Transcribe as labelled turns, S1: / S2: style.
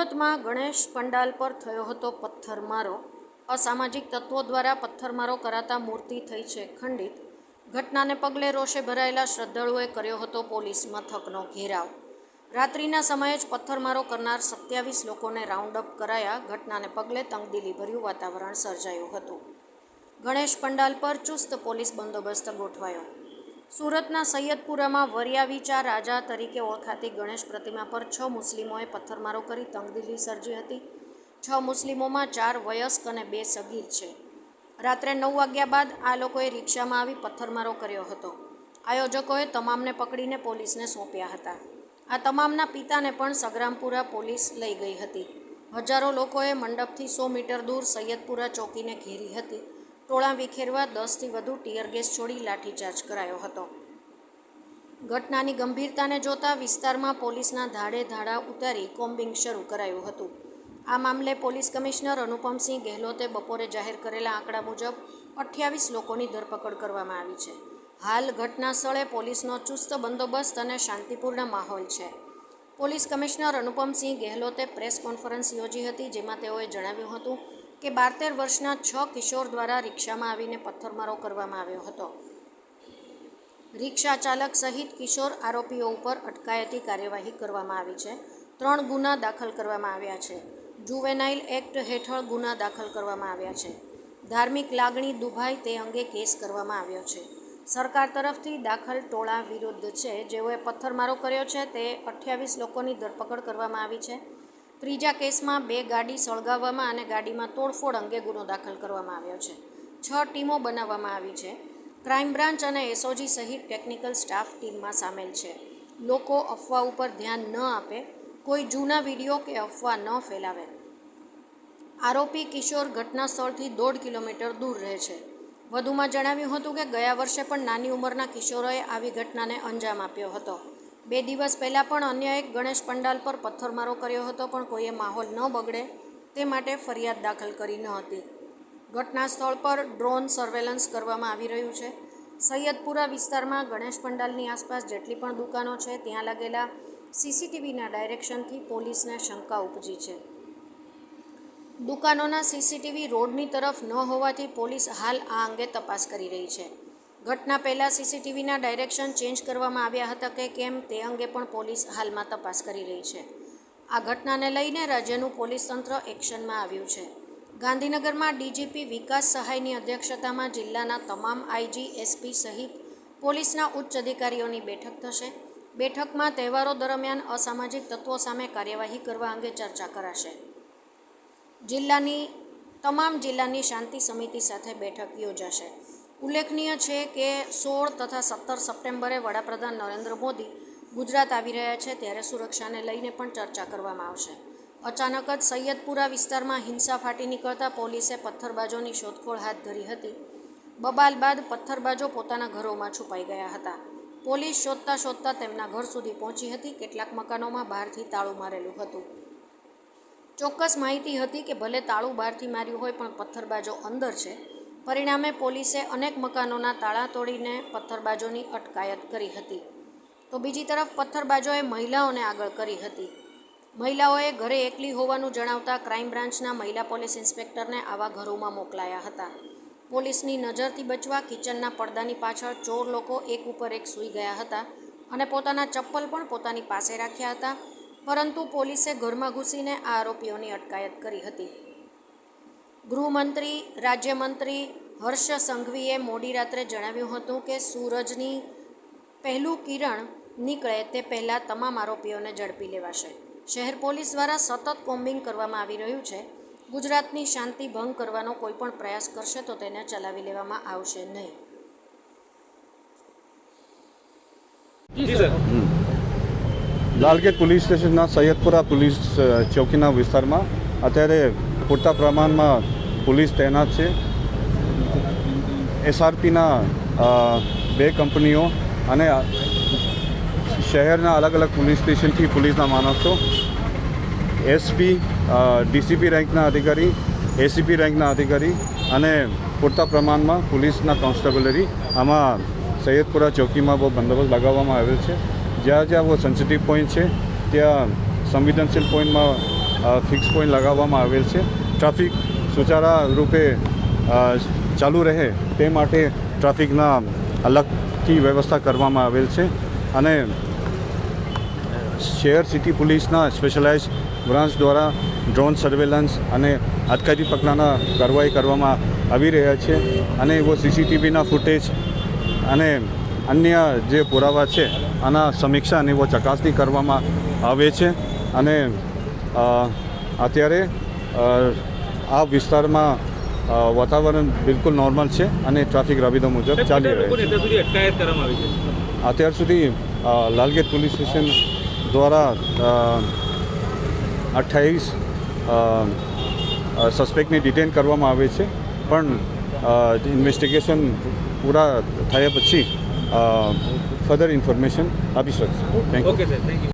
S1: સુરતમાં ગણેશ પંડાલ પર થયો હતો પથ્થરમારો. અસામાજિક તત્વો દ્વારા પથ્થરમારો કરાતા મૂર્તિ થઈ છે ખંડિત. ઘટનાને પગલે રોષે ભરાયેલા શ્રદ્ધાળુઓએ કર્યો હતો પોલીસ મથકનો ઘેરાવ. રાત્રિના સમયે જ પથ્થરમારો કરનાર સત્યાવીસ લોકોને રાઉન્ડ અપ કરાયા. ઘટનાને પગલે તંગદિલીભર્યું વાતાવરણ સર્જાયું હતું. ગણેશ પંડાલ પર ચુસ્ત પોલીસ બંદોબસ્ત ગોઠવાયો. સુરતના સૈયદપુરામાં વરિયાવીચા રાજા તરીકે ઓળખાતી ગણેશ પ્રતિમા પર છ મુસ્લિમોએ પથ્થરમારો કરી તંગદિલી સર્જી હતી. છ મુસ્લિમોમાં ચાર વયસ્ક અને બે સગીર છે. રાત્રે નવ વાગ્યા બાદ આ લોકોએ રિક્ષામાં આવી પથ્થરમારો કર્યો હતો. આયોજકોએ તમામને પકડીને પોલીસને સોંપ્યા હતા. આ તમામના પિતાને પણ સગ્રામપુરા પોલીસ લઈ ગઈ હતી. હજારો લોકોએ મંડપથી સો મીટર દૂર સૈયદપુરા ચોકીને ઘેરી હતી. ટોળા વિખેરવા દસથી વધુ ટીયર ગેસ છોડી લાઠીચાર્જ કરાયો હતો. ઘટનાની ગંભીરતાને જોતા વિસ્તારમાં પોલીસના ધાડે ધાડા ઉતારી કોમ્બિંગ શરૂ કરાયું હતું. આ મામલે પોલીસ કમિશનર અનુપમસિંહ ગેહલોતે બપોરે જાહેર કરેલા આંકડા મુજબ અઠ્યાવીસ લોકોની ધરપકડ કરવામાં આવી છે. હાલ ઘટના સ્થળે પોલીસનો ચુસ્ત બંદોબસ્ત અને શાંતિપૂર્ણ માહોલ છે. પોલીસ કમિશનર અનુપમસિંહ ગેહલોતે પ્રેસ કોન્ફરન્સ યોજી હતી, જેમાં તેઓએ જણાવ્યું હતું કે બારતેર વર્ષના છ કિશોર દ્વારા રિક્ષામાં આવીને પથ્થરમારો કરવામાં આવ્યો હતો. રિક્ષા ચાલક સહિત કિશોર આરોપીઓ ઉપર અટકાયતી કાર્યવાહી કરવામાં આવી છે. ત્રણ ગુના દાખલ કરવામાં આવ્યા છે. જુવેનાઇલ એક્ટ હેઠળ ગુના દાખલ કરવામાં આવ્યા છે. ધાર્મિક લાગણી દુભાઈ તે અંગે કેસ કરવામાં આવ્યો છે. સરકાર તરફથી દાખલ ટોળા વિરુદ્ધ છે. જેઓએ પથ્થરમારો કર્યો છે, તે અઠ્યાવીસ લોકોની ધરપકડ કરવામાં આવી છે. ત્રીજા કેસમાં બે ગાડી સળગાવવામાં અને ગાડીમાં તોડફોડ અંગે ગુનો દાખલ કરવામાં આવ્યો છે. છ ટીમો બનાવવામાં આવી છે. ક્રાઇમ બ્રાન્ચ અને એસઓજી સહિત ટેકનિકલ સ્ટાફ ટીમમાં સામેલ છે. લોકો અફવા ઉપર ધ્યાન ન આપે, કોઈ જૂના વીડિયો કે અફવા ન ફેલાવે. આરોપી કિશોર ઘટના સ્થળથી દોઢ કિલોમીટર દૂર રહે છે. વધુમાં જણાવ્યું હતું કે ગયા વર્ષે પણ નાની ઉંમરના કિશોરોએ આવી ઘટનાને અંજામ આપ્યો હતો. બે દિવસ પહેલાં પણ અન્ય એક ગણેશ પંડાલ પર પથ્થરમારો કર્યો હતો, પણ કોઈએ માહોલ ન બગડે તે માટે ફરિયાદ દાખલ કરી ન હતી. ઘટના સ્થળ પર ડ્રોન સર્વેલન્સ કરવામાં આવી રહ્યું છે. સૈયદપુરા વિસ્તારમાં ગણેશ પંડાલની આસપાસ જેટલી પણ દુકાનો છે, ત્યાં લાગેલા સીસીટીવીના ડાયરેક્શનથી પોલીસને શંકા ઉપજી છે. દુકાનોના સીસીટીવી રોડની તરફ ન હોવાથી પોલીસ હાલ આ અંગે તપાસ કરી રહી છે. ઘટના પહેલાં સીસીટીવીના ડાયરેક્શન ચેન્જ કરવામાં આવ્યા હતા કે કેમ તે અંગે પણ પોલીસ હાલમાં તપાસ કરી રહી છે. આ ઘટનાને લઈને રાજ્યનું પોલીસ તંત્ર એક્શનમાં આવ્યું છે. ગાંધીનગરમાં ડીજીપી વિકાસ સહાયની અધ્યક્ષતામાં જિલ્લાના તમામ આઈજી, એસપી સહિત પોલીસના ઉચ્ચ અધિકારીઓની બેઠક થશે. બેઠકમાં તહેવારો દરમિયાન અસામાજિક તત્વો સામે કાર્યવાહી કરવા અંગે ચર્ચા કરાશે. જિલ્લાની, તમામ જિલ્લાની શાંતિ સમિતિ સાથે બેઠક યોજાશે. ઉલ્લેખનીય છે કે સોળ તથા સત્તર સપ્ટેમ્બરે વડાપ્રધાન નરેન્દ્ર મોદી ગુજરાત આવી રહ્યા છે ત્યારે સુરક્ષાને લઈને પણ ચર્ચા કરવામાં આવશે. અચાનક જ સૈયદપુરા વિસ્તારમાં હિંસા ફાટી નીકળતા પોલીસે પથ્થરબાજોની શોધખોળ હાથ ધરી હતી. બબાલ બાદ પથ્થરબાજો પોતાના ઘરોમાં છુપાઈ ગયા હતા. પોલીસ શોધતા શોધતા તેમના ઘર સુધી પહોંચી હતી. કેટલાક મકાનોમાં બહારથી તાળું મારેલું હતું. ચોક્કસ માહિતી હતી કે ભલે તાળું બહારથી માર્યું હોય પણ પથ્થરબાજો અંદર છે. પરિણામે પોલીસે અનેક મકાનોના તાળા તોડીને પથ્થરબાજોની અટકાયત કરી હતી. તો બીજી તરફ પથ્થરબાજોએ મહિલાઓને આગળ કરી હતી. મહિલાઓએ ઘરે એકલી હોવાનું જણાવતા ક્રાઇમ બ્રાન્ચના મહિલા પોલીસ ઇન્સ્પેક્ટરને આવા ઘરોમાં મોકલાયા હતા. પોલીસની નજરથી બચવા કિચનના પડદાની પાછળ ચોર લોકો એક ઉપર એક સૂઈ ગયા હતા અને પોતાના ચપ્પલ પણ પોતાની પાસે રાખ્યા હતા, પરંતુ પોલીસે ઘરમાં ઘૂસીને આ આરોપીઓની અટકાયત કરી હતી. ગૃહમંત્રી, રાજ્યમંત્રી હર્ષ સંઘવીએ મોડી રાત્રે જણાવ્યું હતું કે સૂરજની પહેલું કિરણ નીકળે તે પહેલાં તમામ આરોપીઓને ઝડપી લેવાશે. શહેર પોલીસ દ્વારા સતત કોમ્બિંગ કરવામાં આવી રહ્યું છે. ગુજરાતની શાંતિ ભંગ કરવાનો કોઈ પણ પ્રયાસ કરશે તો તેને ચલાવી લેવામાં આવશે નહીં.
S2: જી સર.
S3: લાલગેટ પોલીસ સ્ટેશનના સૈયદપુરા પોલીસ ચોકીના વિસ્તારમાં અત્યારે પૂરતા પ્રમાણમાં પોલીસ તૈનાત છે. એસઆરપીના બે કંપનીઓ અને શહેરના અલગ અલગ પોલીસ સ્ટેશનથી પોલીસના માણસો. એસપી ડીસીપી રેન્કના અધિકારી, એસીપી રેન્કના અધિકારી અને પૂરતા પ્રમાણમાં પોલીસના કોન્સ્ટેબલરી. આમાં સૈયદપુરા ચોકીમાં બહુ બંદોબસ્ત લગાવવામાં આવેલ છે. જ્યાં જ્યાં બહુ સેન્સિટિવ પોઈન્ટ છે, ત્યાં સંવેદનશીલ પોઈન્ટમાં ફિક્સ પોઈન્ટ લગાવવામાં આવેલ છે. ટ્રાફિક સુચારા રૂપે ચાલુ રહે તે માટે ટ્રાફિકના અલગથી વ્યવસ્થા કરવામાં આવેલ છે અને શહેર સિટી પોલીસના સ્પેશિયલાઇઝ બ્રાન્ચ દ્વારા ડ્રોન સર્વેલન્સ અને અટકાયતી પગલાંના કાર્યવાહી કરવામાં આવી રહ્યા છે અને એવો સીસીટીવીના ફૂટેજ અને અન્ય જે પુરાવા છે આના સમીક્ષા અને એવો ચકાસણી કરવામાં આવે છે અને અત્યારે આ વિસ્તારમાં વાતાવરણ બિલકુલ નોર્મલ છે અને ટ્રાફિક રાબેતા મુજબ ચાલી રહ્યું છે.
S2: અત્યાર સુધી
S3: લાલગેટ પોલીસ સ્ટેશન દ્વારા અઠ્ઠાવીસ સસ્પેક્ટને ડિટેન કરવામાં આવે છે. પણ ઇન્વેસ્ટિગેશન પૂરા થયા પછી ફર્ધર ઇન્ફોર્મેશન આપી શકશે.
S2: Okay sir thank you